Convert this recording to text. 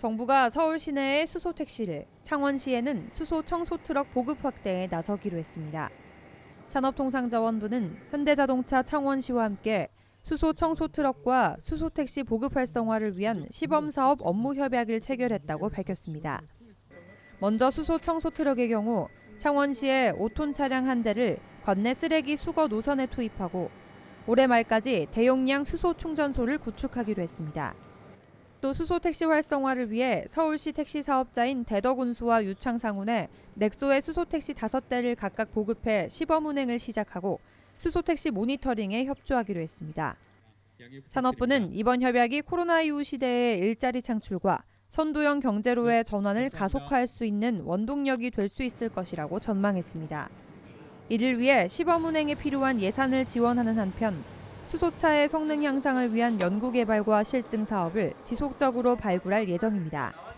정부가 서울 시내의 수소 택시를, 창원시에는 수소 청소 트럭 보급 확대에 나서기로 했습니다. 산업통상자원부는 현대자동차 창원시와 함께 수소 청소 트럭과 수소 택시 보급 활성화를 위한 시범 사업 업무 협약을 체결했다고 밝혔습니다. 먼저 수소 청소 트럭의 경우 창원시에 5톤 차량 한 대를 관내 쓰레기 수거 노선에 투입하고 올해 말까지 대용량 수소 충전소를 구축하기로 했습니다. 또 수소 택시 활성화를 위해 서울시 택시 사업자인 대덕운수와 유창상운에 넥소의 수소 택시 5대를 각각 보급해 시범 운행을 시작하고 수소 택시 모니터링에 협조하기로 했습니다. 산업부는 이번 협약이 코로나 이후 시대의 일자리 창출과 선도형 경제로의 전환을 가속화할 수 있는 원동력이 될 수 있을 것이라고 전망했습니다. 이를 위해 시범 운행에 필요한 예산을 지원하는 한편 수소차의 성능 향상을 위한 연구 개발과 실증 사업을 지속적으로 발굴할 예정입니다.